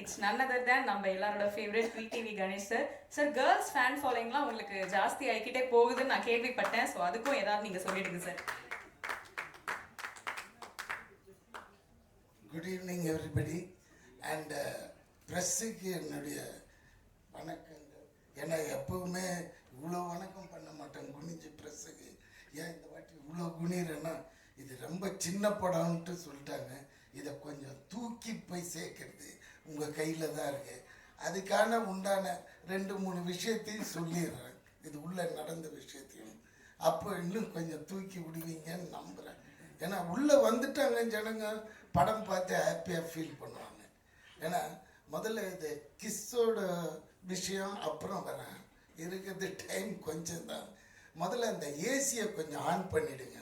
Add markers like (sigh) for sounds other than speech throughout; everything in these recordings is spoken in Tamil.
இட்ஸ் நல்லதர் தேன். நம்ம எல்லாரோட favourite TV Ganesh sir sir girls fan ஃபாலோயிங்லாம் உங்களுக்கு ஜாஸ்தி ஆகிக்கிட்டே போகுதுன்னு நான் கேள்விப்பட்டேன். ஸோ அதுக்கும் ஏதாவது நீங்கள் சொல்லிடுங்க sir good evening everybody and ப்ரெஸ்ஸுக்கு என்னுடைய வணக்கங்கள். ஏன்னா எப்பவுமே இவ்வளோ வணக்கம் பண்ண மாட்டேன். குனிஞ்சு ப்ரெஸ்ஸுக்கு ஏன் இந்த வாட்டி இவ்வளோ குனிறேன்னா இது ரொம்ப சின்ன படம்ன்ட்டு சொல்லிட்டாங்க. இதை கொஞ்சம் தூக்கி போய் சேர்க்கறது. உங்கள் கையில் தான் இருக்கு. அதுக்கான உண்டான ரெண்டு மூணு விஷயத்தையும் சொல்லிடுறேன். இது உள்ளே நடந்த விஷயத்தையும். அப்போ இன்னும் கொஞ்சம் தூக்கி விடுவீங்கன்னு நம்புகிறேன் ஏன்னா உள்ளே வந்துட்டாங்க ஜனங்க படம் பார்த்து ஹாப்பியாக ஃபீல் பண்ணுவாங்க. ஏன்னா முதல்ல இது கிஸ்ஸோட விஷயம் அப்புறம் வரேன். இருக்கிறது டைம் கொஞ்சம் தான் முதல்ல அந்த ஏசியை கொஞ்சம் ஆன் பண்ணிடுங்க.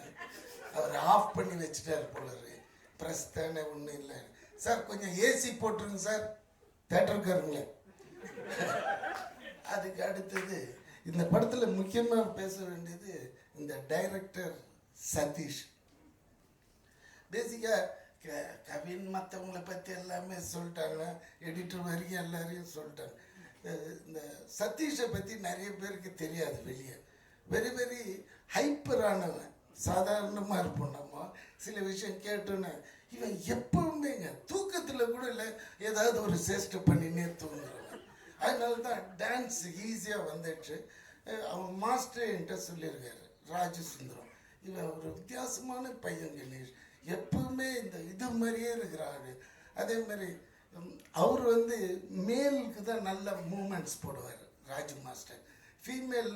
அவர் ஆஃப் பண்ணி வச்சுட்டார் போல இருக்கு ப்ரெஸ் தானே ஒன்றும் இல்லை. சார் கொஞ்சம் ஏசி போட்டுருங்க சார். தேட்டருக்காருங்களே அதுக்கு அடுத்தது இந்த படத்தில் முக்கியமாக பேச வேண்டியது இந்த டைரக்டர் சதீஷ். பேசிக்காக க கவின் மற்றவங்களை பற்றி எல்லாமே சொல்லிட்டாங்க. எடிட்டர் வரைக்கும் எல்லாரையும் சொல்லிட்டாங்க. இந்த சதீஷை பற்றி நிறைய பேருக்கு தெரியாது வெளியே. வெரி வெரி ஹைப்பரானவன் சாதாரணமாக இருப்போம் நம்ம. சில விஷயம் கேட்டோன்னே இவன் எப்பவுமேங்க தூக்கத்தில் கூட இல்லை ஏதாவது ஒரு சேஷ்டை பண்ணினே தூங்குறாங்க அதனால தான் டான்ஸ் ஈஸியாக வந்துடுச்சு. அவன் மாஸ்டர் என்கிட்ட சொல்லியிருக்காரு ராஜு சுந்தரம் இவன் ஒரு வித்தியாசமான பையன் கணேஷ். எப்பவுமே இந்த இது மாதிரியே இருக்கிறாரு. அதே மாதிரி அவர் வந்து மேலுக்கு தான் நல்ல மூமெண்ட்ஸ் போடுவார் ராஜு மாஸ்டர் ஃபீமேல்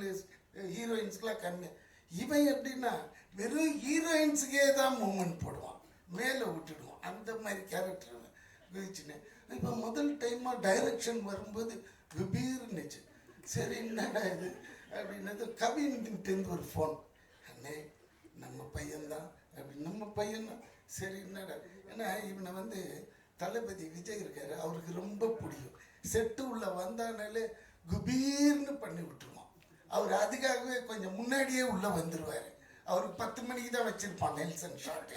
ஹீரோயின்ஸ்க்கெலாம் கம்மி. இவன் எப்படின்னா வெறும் ஹீரோயின்ஸுக்கே தான் மூமெண்ட் போடுவான். மேலே விட்டுடுவோம். அந்த மாதிரி கேரக்டர் குதிச்சுன்னு இப்போ முதல் டைமாக டைரக்ஷன் வரும்போது விபீர்னுச்சு. சரி என்னடா இது? அப்படின்னது கவின்கிட்டேருந்து ஒரு ஃபோன் அண்ணே நம்ம பையன்தான். அப்படி நம்ம பையன் சரி என்னடா? ஏன்னா இவனை வந்து தளபதி விஜய் இருக்காரு. அவருக்கு ரொம்ப பிடிக்கும். செட்டு உள்ள வந்தானாலே குபீர்னு பண்ணி விட்டுருவான். அவர் அதுக்காகவே கொஞ்சம் முன்னாடியே உள்ளே வந்துடுவார் அவருக்கு பத்து மணிக்கு தான் வச்சுருப்பான் நெல்சன் ஷார்ட்டு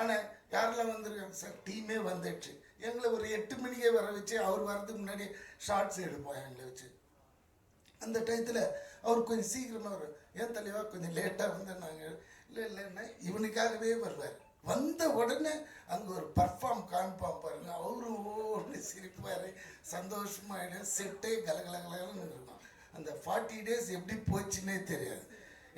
ஆனால் யாரெல்லாம் வந்திருக்காங்க? சார் டீமே வந்துடுச்சு. எங்களை ஒரு எட்டு மணிக்கே வர வச்சு அவர் வர்றதுக்கு முன்னாடி ஷார்ட்ஸ் எடுப்போம் எங்களை வச்சு. அந்த டயத்தில் அவர் கொஞ்சம் சீக்கிரமாக வரும் ஏன் தலைவா கொஞ்சம் லேட்டாக வந்தால் நாங்கள் இல்லை இல்லைன்னா இவனுக்காகவே வருவார். வந்த உடனே அங்கே ஒரு பர்ஃபார்ம் காமிப்பான் பாருங்க. அவரும் ஓன்னு சிரிப்பார். சந்தோஷமாயிடும் செட்டே கலகலகலன்னு இருக்கும். அந்த ஃபார்ட்டி டேஸ் எப்படி போச்சுன்னே தெரியாது.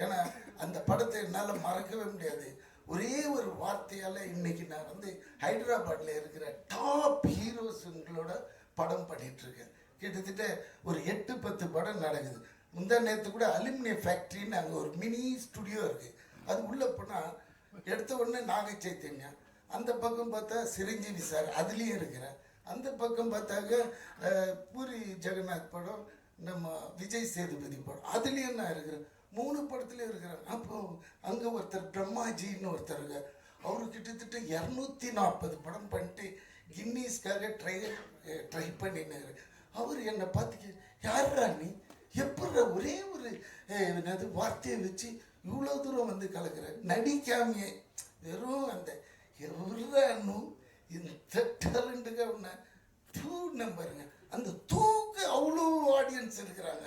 ஏன்னா அந்த படத்தை என்னால் மறக்கவே முடியாது. ஒரே ஒரு வார்த்தையால் இன்னைக்கு நான் வந்து ஹைதராபாத்தில் இருக்கிற டாப் ஹீரோஸுங்களோட படம் பண்ணிகிட்ருக்கேன் கிட்டத்தட்ட ஒரு எட்டு பத்து படம் நடக்குது. முந்தா நேற்று கூட அலுமினிய ஃபேக்ட்ரின்னு அங்கே ஒரு மினி ஸ்டுடியோ இருக்குது அது உள்ளே போனால் எடுத்த உடனே நாகை சைத்தன்யா. அந்த பக்கம் பார்த்தா சிரஞ்சீவி சார் அதுலேயும் இருக்கிறேன் அந்த பக்கம் பார்த்தாக்க பூரி ஜெகநாத் படம் நம்ம விஜய் சேதுபதி படம். அதுலேயும் நான் இருக்கிறேன். மூணு படத்துலேயும் இருக்கிறாங்க அப்போ அங்கே ஒருத்தர் பிரம்மாஜின்னு ஒருத்தர் அவர் கிட்டத்தட்ட இரநூத்தி நாற்பது படம் பண்ணிட்டு கின்னீஸ்க்காக ட்ரை ட்ரை பண்ணினார். அவர் என்னை பார்த்து யாரா நீ? எப்படா ஒரே ஒரு என்னது வார்த்தையை வச்சு இவ்வளோ தூரம் வந்து கலக்கிற? நடிக்காமையே. வெறும் அந்த எவ்வளோ இந்த டேலண்ட்டுக்கு அவனை தூண்ண பாருங்க. அந்த தூக்கு அவ்வளோ ஆடியன்ஸ் இருக்கிறாங்க.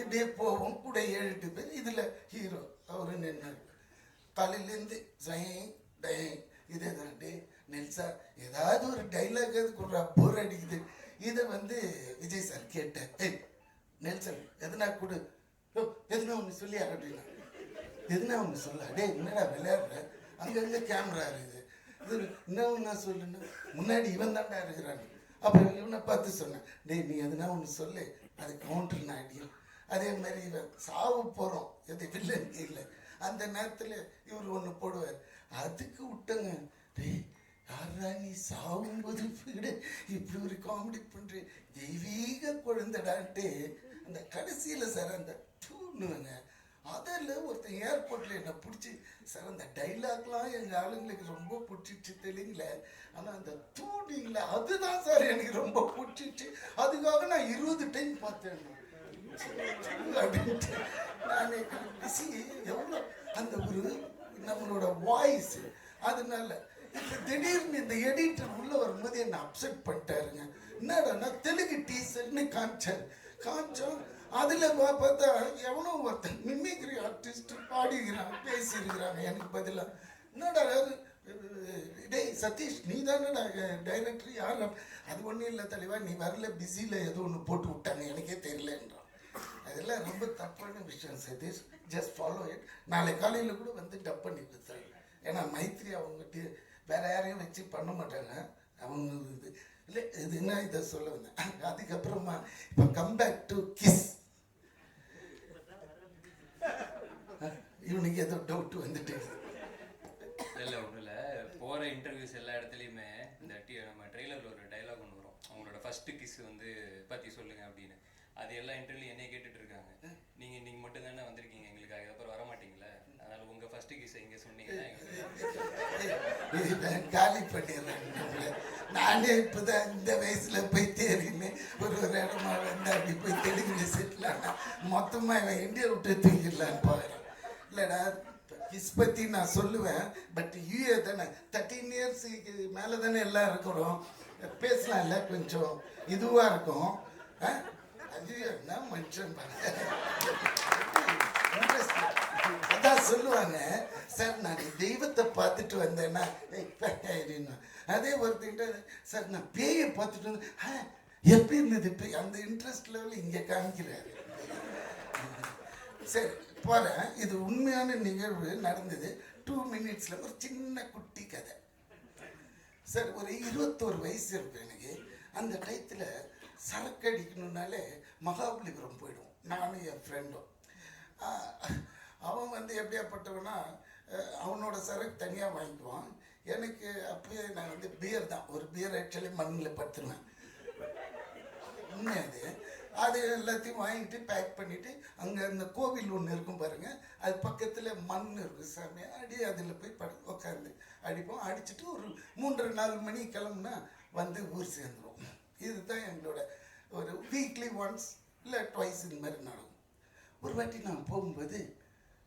இப்படியே போவோம் கூட ஏழு எட்டு பேர். இதில் ஹீரோ அவரு நின்று காலையிலேருந்து ஜெய் டை இதே தான் டே நெல்சா ஏதாவது ஒரு டைலாக் கொடுறா. போர் அடிக்குது. இதை வந்து விஜய் சார் கேட்டேன் ஏய் நெல்சன் எதுனா கொடு. ஓ எதுனா ஒன்று சொல்லியா? அப்படின்னா எதுனா ஒன்று சொல்ல. டே என்னடா விளையாடுற? அங்கங்கே கேமரா இருக்குது. இது என்ன ஒன்றா சொல்லுன்னு? முன்னாடி இவன் தாண்டா இருக்கிறான். அப்புறம் இவனை பார்த்து சொன்னேன். டேய் நீ எதுனா ஒன்று சொல்லு. அது கவுண்டர் நான் அடியும் அதே மாதிரி இவன் சாவு போகிறோம் எது வில்லன் இல்லை. அந்த நேரத்தில் இவர் ஒன்று போடுவார். அதுக்கு விட்டங்க. டேய் யாரா நீ சாகும்போது கூட இப்படி ஒரு காமெடி பண்ணுற தெய்வீக குழந்தைடான்ட்டு அந்த கடைசியில் சார் அந்த தூணுங்க அதில் ஒருத்தன் ஏர்போர்ட்டில் என்னை பிடிச்சி சார் அந்த டைலாக்லாம் எங்கள் ஆளுங்களுக்கு ரொம்ப பிடிச்சிச்சு தெலுங்குல ஆனால் அந்த தூணிங்கள அதுதான் சார் எனக்கு ரொம்ப பிடிச்சிச்சு. அதுக்காக நான் இருபது டைம் பார்த்தேன் அப்படின்ட்டு. நான் எவ்வளோ அந்த ஒரு நம்மளோட வாய்ஸ் அதனால இப்போ திடீர்னு இந்த எடிட்டர் உள்ள வரும்போது என்னை அப்செட் பண்ணிட்டாருங்க. என்னடான்னா தெலுங்கு டீசர்ட்னு காமிச்சார். காமிச்சோம். அதில் பார்த்தா எவனோ ஒருத்தன் மிமிக்ரி ஆர்டிஸ்ட் பாடிக்கிறான் பேசியிருக்கிறாங்க எனக்கு பதிலாக என்னடா டேய் சதீஷ் நீ தானடா டைரக்டர் யார்? அது ஒன்றும் இல்லை தலைவா நீ வரல பிஸியில் ஏதோ ஒன்று போட்டு விட்டாங்க எனக்கே தெரியலன்றான் அதெல்லாம் ரொம்ப தப்பான விஷயம் சதீஷ். ஜஸ்ட் ஃபாலோ இட் நாளை காலையில் கூட வந்து டப் பண்ணி கொடுத்தாங்க ஏன்னா மைத்ரி அவங்ககிட்ட வேற யாரையும் வச்சு பண்ண மாட்டாங்க. அவங்க இது இல்லை இது என்ன இதை சொல்ல வந்தேன். அதுக்கப்புறமா இப்போ கம்பேக் டு கிஸ் இவனுக்கு ஏதோ டவுட் வந்துட்டு இல்லை ஒன்றும் இல்லை. போகிற இன்டர்வியூஸ் எல்லா இடத்துலையுமே இந்த டி நம்ம ட்ரெய்லரில் ஒரு டைலாக் ஒன்று வரும். அவங்களோட ஃபஸ்ட்டு கிஸ் வந்து பற்றி சொல்லுங்கள் அப்படின்னு. அது எல்லா இன்டர்வியூ என்னை கேட்டுட்டு இருக்காங்க நீங்க இன்னைக்கு மட்டும் தானே வந்திருக்கீங்க எங்களுக்காக. அப்புறம் வர மாட்டீங்களா? அதனால உங்க ஃபர்ஸ்ட் கிஸ் இங்க சொன்னீங்கன்னா எங்களுக்கு காலி பண்ணிடுறேன் நானே இப்பதான் இந்த வயசுல போய் தேடினேன். ஒரு ஒரு இடமா வந்து அப்படி போய் தெலுங்குல செட்டில் ஆனா மொத்தமா இவன் இந்தியா விட்டு தூக்கிடலான்னு பார்க்குறேன் இல்லைடா கிஸ் பற்றி நான் சொல்லுவேன். பட் யூஏ தானே தேர்ட்டீன் இயர்ஸுக்கு மேலே தானே எல்லாம் இருக்கிறோம். பேசலாம்ல கொஞ்சம். இதுவாக இருக்கும். ஆ? அது என்ன மனுஷன் அதான் சொல்லுவாங்க சார் நான் தெய்வத்தை பார்த்துட்டு வந்தேன்னா ஏய், அதே ஒருத்தங்கிட்ட சார் நான் பேயை பார்த்துட்டு வந்து "ஆ, எப்படி இருந்தது பேய் அந்த இன்ட்ரெஸ்ட் லெவலில் இங்கே காமிக்கிறாரு. சரி போகிறேன் இது உண்மையான நிகழ்வு நடந்தது. டூ மினிட்ஸில் ஒரு சின்ன குட்டி கதை. சார் ஒரு இருபத்தோரு வயசு இருக்கு எனக்கு. அந்த டயத்தில் சரக்கு அடிக்கணுன்னாலே மகாபலிபுரம் போயிடுவோம். நானும் என் ஃப்ரெண்டும் அவன் வந்து எப்படியாப்பட்டவனா அவனோட சரக்கு தனியாக வாங்கிக்குவான். எனக்கு அப்பயே நான் வந்து பியர் தான். ஒரு பியர் ஆக்சுவலி மண்ணில் படுத்துருவேன். உண்மை அது. அது எல்லாத்தையும் வாங்கிட்டு பேக் பண்ணிவிட்டு அங்கே அந்த கோவில் ஒன்று இருக்கும் பாருங்கள் அது பக்கத்தில் மண் இருக்கும் சாமி. அடி அதில் போய் படு உட்காந்து அடிப்போம். அடிச்சுட்டு ஒரு மூன்றரை நாலு மணி கிளம்புனா வந்து ஊர் சேர்ந்துருவோம். இதுதான் எங்களோட ஒரு வீக்லி ஒன்ஸ் இல்லை ட்வைஸ் இந்த மாதிரி நடக்கும். ஒரு வாட்டி நான் போகும்போது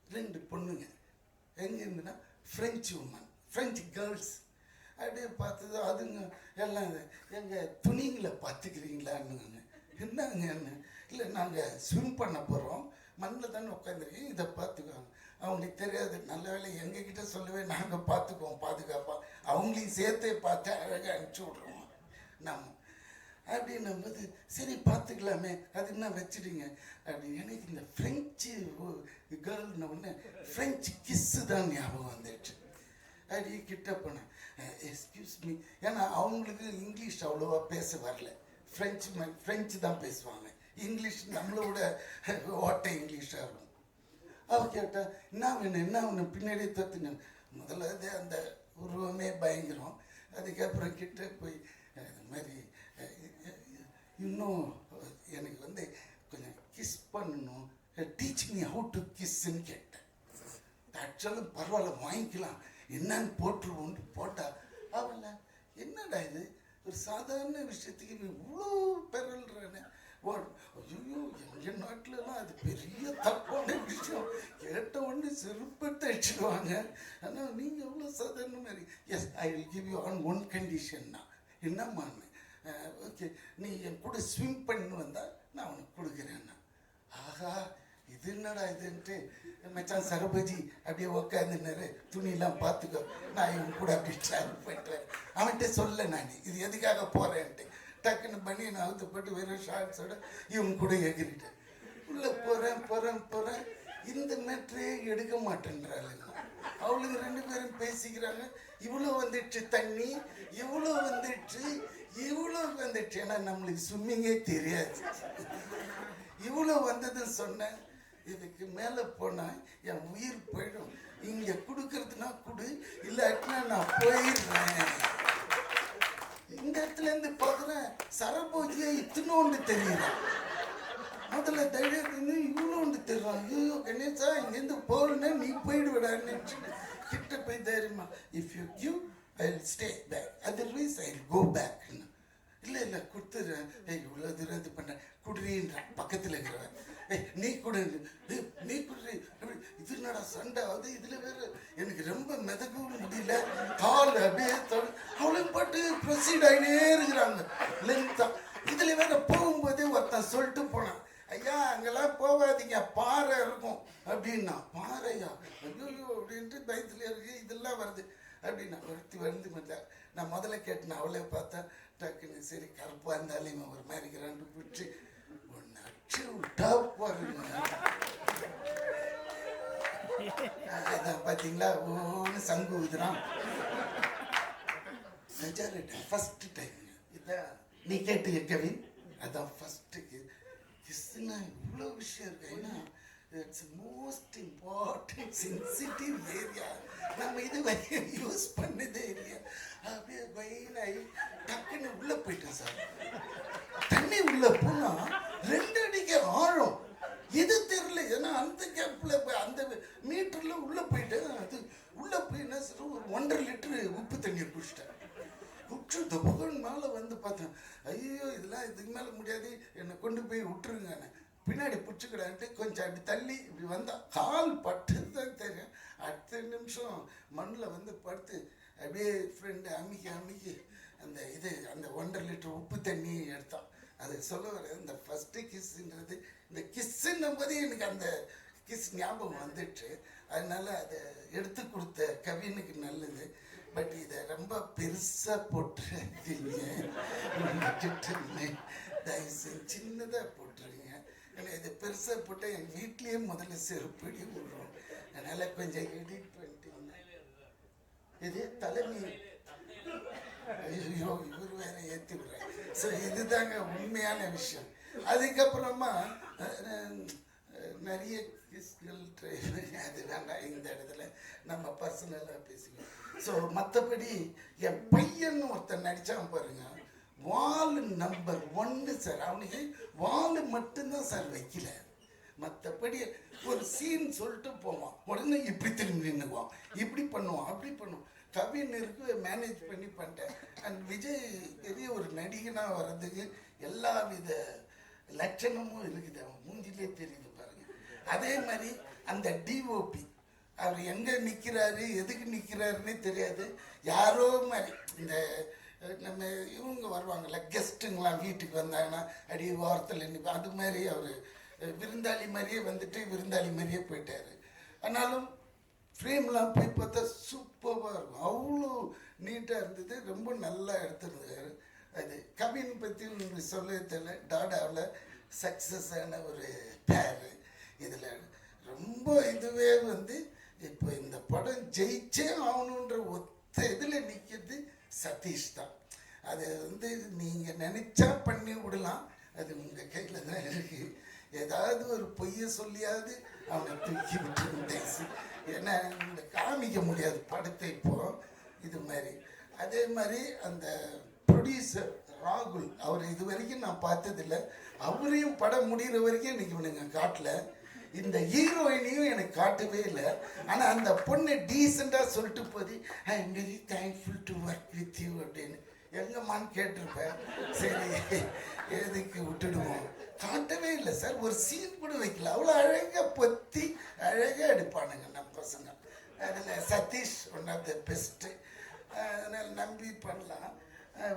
ரெண்டு பொண்ணுங்க எங்கேருந்துன்னா ஃப்ரெஞ்சு உமன் ஃப்ரெஞ்சு கேர்ள்ஸ் அப்படியே பார்த்தது அதுங்க எல்லாம் எங்கள் துணிங்களை பார்த்துக்கிறீங்களான்னு என்னங்க இல்லை நாங்கள் ஸ்விம் பண்ண போகிறோம் மண்ணில் தானே உட்காந்துருக்கீங்க இதை பார்த்துக்குவாங்க அவங்களுக்கு தெரியாது நல்ல வேலை எங்ககிட்ட சொல்லவே நாங்கள் பார்த்துக்குவோம் பாதுகாப்பாக அவங்களையும் சேர்த்தே பார்த்து அழகாக அனுப்பிச்சி விட்ருவோம் நம்ம அப்படின்னும் போது சரி பார்த்துக்கலாமே அது என்ன வச்சுடுங்க அப்படி எனக்கு இந்த ஃப்ரெஞ்சு கேர்ள்ன உடனே ஃப்ரெஞ்சு கிஸ்ஸு தான் ஞாபகம் வந்துடுச்சு அப்படி கிட்ட போனேன். எக்ஸ்கியூஸ் மீ ஏன்னா அவங்களுக்கு இங்கிலீஷ் அவ்வளோவா பேச வரல. ஃப்ரெஞ்சு ஃப்ரெஞ்சு தான் பேசுவாங்க. இங்கிலீஷ் நம்மளோட ஓட்டை இங்கிலீஷாக இருக்கும். அவ கேட்டால் என்ன வேணும் என்ன வேணும்? பின்னாடியே தத்துங்க முதல்ல அந்த உருவமே பயங்கரம். அதுக்கப்புறம் கிட்ட போய் அது இது மாதிரி இன்னும் எனக்கு வந்து கொஞ்சம் கிஸ் பண்ணணும். டீச் மீ ஹவு டு கிஸ்ன்னு கேட்டேன். ஆக்சுவலாக பரவாயில்ல வாங்கிக்கலாம். என்னன்னு போட்டுருவோன்ட்டு போட்டால் அவள் என்னடா இது? ஒரு சாதாரண விஷயத்துக்கு நீ இவ்வளோ பெறல்றானே ஐயோ எங்கள் நாட்டிலலாம் அது பெரிய தப்பான விஷயம். கேட்ட உடனே செருப்பத்தை அடிச்சிடுவாங்க. ஆனால் நீங்கள் எவ்வளோ சாதாரண மாதிரி yes I will give you on one கண்டிஷன்னா என்னம்மான்னு ஓகே. நீ என் கூட ஸ்விம் பண்ணி வந்தால் நான் உனக்கு கொடுக்குறேன்னா. ஆஹா இது என்னடா இதுன்ட்டு. மச்சான் சரபஜி அப்படியே உக்காந்துனாரு துணியெல்லாம் பார்த்துக்கோ. நான் இவன் கூட அப்படி ட்ராவல் பண்ணுறேன் அவன்கிட்ட சொல்ல நான். இது எதுக்காக போகிறேன்ட்டு டக்குன்னு பண்ணி நான் அவுத்து போட்டு வெறும் ஷார்ட்ஸோட இவன் கூட எகிரிட்டேன் உள்ளே போகிறேன் போகிறேன் போகிறேன் இந்த மேட்ரே எடுக்க மாட்டேன்றாளுங்க அவளுங்க ரெண்டு பேரும் பேசிக்கிறாங்க. இவ்வளோ வந்துடுச்சு தண்ணி இவ்வளோ வந்துடுச்சு இவ்வளோ வந்துட்டேன்னா நம்மளுக்கு ஸ்விம்மிங்கே தெரியாது. இவ்வளோ வந்ததுன்னு சொன்னேன் இதுக்கு மேலே போனால் என் உயிர் போயிடும். இங்கே கொடுக்கறதுனா கொடு இல்லாட்டினா நான் போயிடுறேன். இந்த இடத்துல இருந்து பார்க்குறேன் சரபோஜியா இத்தினோண்டு தெரியுது. முதல்ல தைரியத்துக்கு இவ்வளோண்டு தெரியும். ஐயோ கணேசா இங்கேருந்து போகலன்னா நீ போயிடுவிடான்னு கிட்ட போய் தைரியமா if you give I will stay back otherwise I will go back இல்லை இல்லை கொடுத்துட்றேன். ஏய் இவ்வளோ தூரம் இது பண்ண குடுறீன்றான் பக்கத்தில் இருக்கிறவன். ஏய் நீ கொடு. நீ குடுறி அப்படி இது என்னடா சண்டை? அது இதில் வேறு எனக்கு ரொம்ப மிதக்கவும் முடியல. கால் அப்படியே தொட- அவளும் பாட்டு ப்ரொசீட் ஆகினே இருக்கிறாங்க. லென்த்தாக இதில் வேறு போகும்போதே ஒருத்தன் சொல்லிட்டு போனான். ஐயா அங்கெல்லாம் போகாதீங்க. பாறை இருக்கும். அப்படின்னா பாறையா? ஐயோ அப்படின்ட்டு பயத்தில் இருக்கு. இதெல்லாம் வருது. அப்படின்னு ஒருத்தி வந்து வந்தார். நான் முதல்ல கேட்டேன் அவளே பார்த்தா டக்குன்னு சரி கருப்பாக இருந்தாலும் இவன் ஒரு மாதிரி கிராண்டு பிடிச்சி ஒன்று அடிச்சு விட்டா பாருங்க அதான் பார்த்தீங்களா ஓன்னு சங்கு ஊதுறான். மெஜாரிட்டி ஃபஸ்ட்டு டைம் இதான் நீ கேட்டு கவின்? அதான் ஃபஸ்ட்டு கிஸ்னா இவ்வளோ விஷயம் இருக்கு. ஏன்னா it's most important sensitive area நம்ம இது வரையும் யூஸ் பண்ணதே இல்லையா? அப்படியே வயலாகி டக்குன்னு உள்ளே போயிட்டேன் சார். தண்ணி உள்ளே போனால் ரெண்டு அடிக்கு ஆழம். எது தெரியல ஏன்னா அந்த கேப்ல அந்த மீட்டரில் உள்ளே போயிட்டு அது உள்ளே போய் என்ன சார் ஒரு ஒன்றரை லிட்டரு உப்பு தண்ணீர் குடிச்சிட்டேன். குடிச்சு இந்த மேலே வந்து பார்த்தேன். ஐயோ இதெல்லாம் இதுக்கு மேலே முடியாது. என்னை கொண்டு போய் விட்டுருங்க பின்னாடி பிடிச்சிக்கிடான்ட்டு கொஞ்சம் அப்படி தள்ளி இப்படி வந்தால் கால் பட்டு தான் தெரியும். அடுத்த நிமிஷம் மண்ணில் வந்து படுத்து அப்படியே ஃப்ரெண்டு அம்மிக்கு அம்மிக்கு அந்த இது அந்த ஒன்றரை லிட்டர் உப்பு தண்ணி எடுத்தான். அது சொல்ல வர இந்த ஃபஸ்ட்டு கிஸ்ஸுன்றது இந்த கிஸ்ஸுன்னும் போது எனக்கு அந்த கிஸ் ஞாபகம் வந்துட்டு அதனால் அதை எடுத்து கொடுத்த கவினுக்கு நல்லது. பட் இதை ரொம்ப பெருசாக போட்டுருங்க (laughs) தயவு செஞ்சு சின்னதாக இல்லை இது பெருசாக போட்டால் என் வீட்லேயே முதல்ல செருப்படி விடுறோம். அதனால் கொஞ்சம் எடிட் பண்ணிட்டீங்க. இது தலைமை. ஐயோ இவர் வேற ஏற்றி விடுறாரு ஸோ இதுதாங்க உண்மையான விஷயம். அதுக்கப்புறமா நிறைய கிஸ்கள் அது வேண்டாம் இந்த இடத்துல நம்ம பர்சனலாக பேசிக்கலாம் ஸோ மற்றபடி என் பையன் ஒருத்தன் நடித்தான் பாருங்க. வால் நம்பர் ஒன்று சார் அவனுக்கு வால் மட்டும்தான் சார் வைக்கல. மற்றபடி ஒரு சீன் சொல்லிட்டு போவான். உடனே இப்படி திரும்பி நின்றுவான் இப்படி பண்ணுவான் அப்படி பண்ணுவான். கவிஞருக்கு மேனேஜ் பண்ணி பண்ணிட்டேன். அண்ட் விஜய் பெரிய ஒரு நடிகனாக வர்றதுக்கு எல்லா வித லட்சணமும் இருக்குது. அவன் மூஞ்சிலே தெரியுது பாருங்க. அதே மாதிரி அந்த டிஓபி அவர் எங்கே நிற்கிறாரு எதுக்கு நிற்கிறாருன்னே தெரியாது. யாரோ மாதிரி இந்த வருவாங்கல்ல கெஸ்ட்டுங்களாம் வீட்டுக்கு வந்தாங்கன்னா அடி ஓரத்தில் நிற்ப அது மாதிரி அவர் விருந்தாளி மாதிரியே வந்துட்டு விருந்தாளி மாதிரியே போயிட்டார். ஆனாலும் ஃப்ரேம்லாம் போய் பார்த்தா சூப்பராக இருக்கும். அவ்வளோ நீட்டாக இருந்தது. ரொம்ப நல்லா எடுத்திருந்தாரு. அது கவின் பற்றி உங்களுக்கு சொல்ல தெரியல. டாடாவில் சக்ஸஸ் ஆன ஒரு பேர் இதில். ரொம்ப இதுவே வந்து இப்போ இந்த படம் ஜெயிச்சே ஆகணுன்ற ஒத்த இதில் நிற்கிறது சதீஷ் தான். அதை வந்து நீங்கள் நினச்சா பண்ணி விடலாம். அது உங்கள் கையில் தான் இருக்குது ஏதாவது ஒரு பொய்யை சொல்லியாவது அவனை தூக்கி விட்டு ஏன்னா இந்த காமிக்க முடியாது படத்தை இப்போ. இது மாதிரி. அதே மாதிரி அந்த ப்ரொடியூசர் ராகுல் அவர் இது வரைக்கும் நான் பார்த்ததில்ல. அவரையும் படம் முடிகிற வரைக்கும் இன்றைக்கி இவனுங்க காட்டல. இந்த ஹீரோயினையும் எனக்கு காட்டவே இல்லை. ஆனால் அந்த பொண்ணு டீசெண்டாக சொல்லிட்டு போது I am very thankful to work with you அப்படின்னு. எங்கம்மான்னு கேட்டிருப்பேன். சரி எதுக்கு விட்டுடுவோம். காட்டவே இல்லை சார் ஒரு சீன் கூட வைக்கல. அவ்வளோ அழகாக பொத்தி அழகாக எடுப்பானுங்க நம்ம பசங்க. அதில் Sathish one of the best அதனால் நம்பி பண்ணலாம்.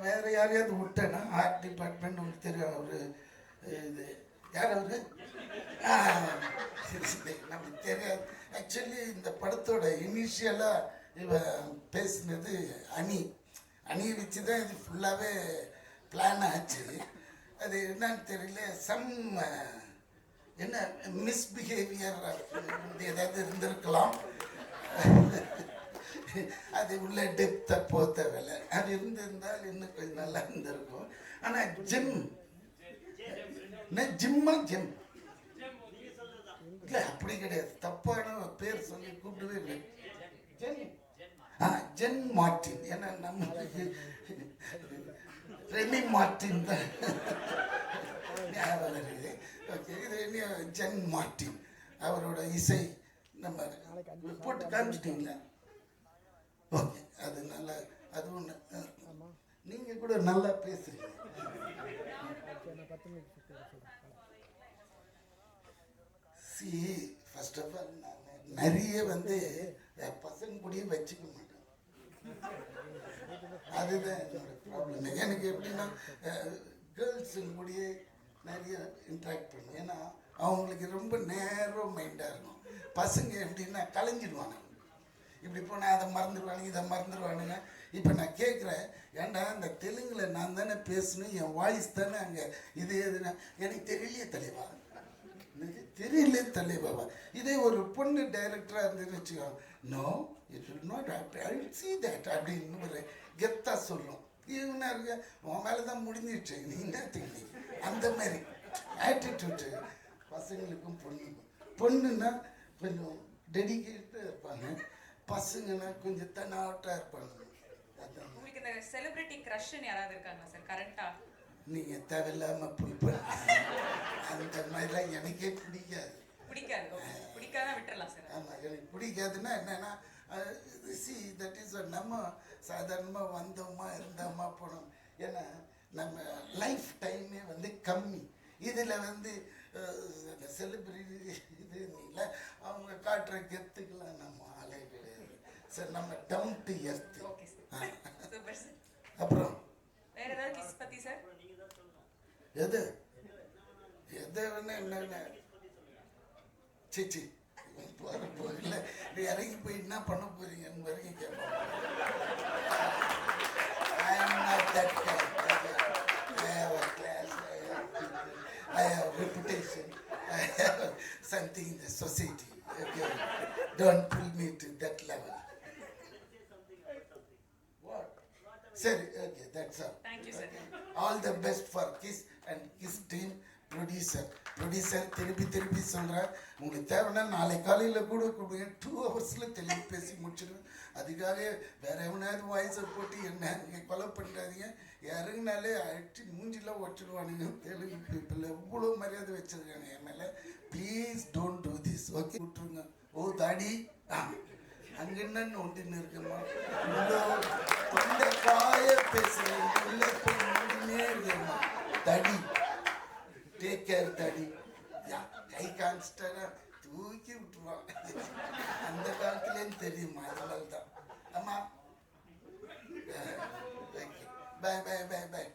வேறு யாரையாவது விட்டேன்னா ஆர்ட் டிபார்ட்மெண்ட் உங்களுக்கு தெரியும் அவரு இது யார் அவரு? நமக்கு தெரியாது. ஆக்சுவலி இந்த படத்தோட இனிஷியலாக இவ பேசினது அணி. அணிய வச்சு தான் இது ஃபுல்லாகவே பிளான் ஆச்சு. அது என்னன்னு தெரியல சம் என்ன மிஸ்பிஹேவியர் ஏதாவது இருந்திருக்கலாம். அது உள்ள டெப்த்தை போத்த வேலை அது இருந்திருந்தால் இன்னும் கொஞ்சம் நல்லா இருந்திருக்கும். ஆனால் ஜிம் என்ன ஜிம்மா ஜிம் இல்லை அப்படி கிடையாது. தப்பான பேர் சொல்லி கூப்பிடவே இல்லை. ஜிம் ஜென் மார்டின் ஏன்னா நம்ம ரெமி மார்ட்டின் தான். ஞாபகம் இருக்குது ஓகே இது என்ன ஜென் மார்ட்டின். அவரோட இசை நம்ம போட்டு காமிச்சிட்டிங்களா? ஓகே அது நல்லா அது ஒன்று நீங்கள் கூட நல்லா பேசுறீங்க. சி ஃபர்ஸ்ட் ஆஃப் ஆல் நான் நிறைய வந்து பசங்க கூடயே வச்சுக்க அதுதான் ப்ராப்ளம் எனக்கு எப்படின்னா கேர்ள்ஸுங்க கூடயே நிறைய இன்ட்ராக்ட் பண்ணுவேன் ஏன்னா அவங்களுக்கு ரொம்ப நேரோ மைண்டாக இருக்கும். பசங்க எப்படின்னா கலைஞ்சிடுவாங்க இப்படி போனால் அதை மறந்துடுவானுங்க இதை மறந்துடுவானுங்க. இப்போ நான் கேட்குறேன் ஏன்டா இந்த தெலுங்கில் நான் தானே பேசணும் என் வாய்ஸ் தானே அங்கே இது எதுனா? எனக்கு தெரியலையே தலைவா. எனக்கு தெரியல தலைவாவா. இதே ஒரு பொண்ணு டைரக்டராக இருந்துன்னு வச்சுக்கோ no it will not I see that அப்படின்னு ஒரு கெத்தாக சொல்லும். இவனா இருக்க? உன் மேலே தான் முடிஞ்சிடுச்சு. நீ என்ன திங்கி? அந்த மாதிரி. ஆட்டிடியூட்டு பசங்களுக்கும் பொண்ணுக்கும். பொண்ணுன்னா கொஞ்சம் டெடிக்கேட்டாக இருப்பாங்க. பசங்கன்னா கொஞ்சம் தன்னாட்டாக இருப்பாங்க. உங்களுக்கு இந்த செலிபிரிட்டி க்ரஷ்னு யாராவது இருக்காங்களா சார் கரண்டா நீங்கள் தேவையில்லாமல் பண்ண. அந்த மாதிரிலாம் எனக்கே பிடிக்காது. பிடிக்காது. okay. பிடிக்காத விட்டுறலாம் சார் ஆமாம் எனக்கு பிடிக்காதுன்னா என்னென்னா சி தட் இஸ் நம்ம சாதாரணமாக வந்தோமா இருந்தோமா போனோம். ஏன்னா நம்ம லைஃப் டைமே வந்து கம்மி. இதில் வந்து செலிப்ரிட்டி இது இல்லை அவங்க காட்டுற கெத்துக்கெல்லாம் நம்ம ஆளே கிடையாது. சார் நம்ம டவுன் டு சார் அப்புறம்? வேற ஏதாவது கிஸ் பத்தி சார் எது? எது வேணா என்னென்ன? சிச்சி போகிற போகல நீ இறங்கி போய் என்ன பண்ண போறீங்கன்னு வரைக்கும் கேட்போம் I am not that kind. I have a class, I have people, I have reputation, I have something in the society. Okay. Don't pull me to that level. What? Sorry, okay, that's all. Thank you sir all the best for kiss and kiss team producer Producer திருப்பி திருப்பி சொல்கிறேன் உங்களுக்கு தேவைன்னா நாளை காலையில் கூட கொடுங்க டூ ஹவர்ஸில் தெளிவு பேசி முடிச்சிடுவேன். அதுக்காக வேற எவனாவது வாய்ஸை போட்டு என்ன இங்கே கொலை பண்ணுறாதீங்க இறங்கினாலே அடிச்சு மூஞ்சிலாம் ஒட்டிடுவானுங்க. தெலுங்கு பீப்புள் எவ்வளோ மரியாதை வச்சிருக்காங்க என் மேலே. Please don't do this okay விட்டுருங்க. ஓ தாடி. ஆ அங்கே என்னன்னு ஒன்றுன்னு இருக்குமா? தொண்டை காய பேசுகிறேன் போய் மூடினே இருக்கேம்மா. தடி. டேக் கேர் தடி யா, கை காமிச்சிட்டாரா தூக்கி விட்டுருவான் அந்த காலத்துலேயும் தெரியுமா அதனால தான் ஆமா ஓகே பாய் பாய் பாய் பாய்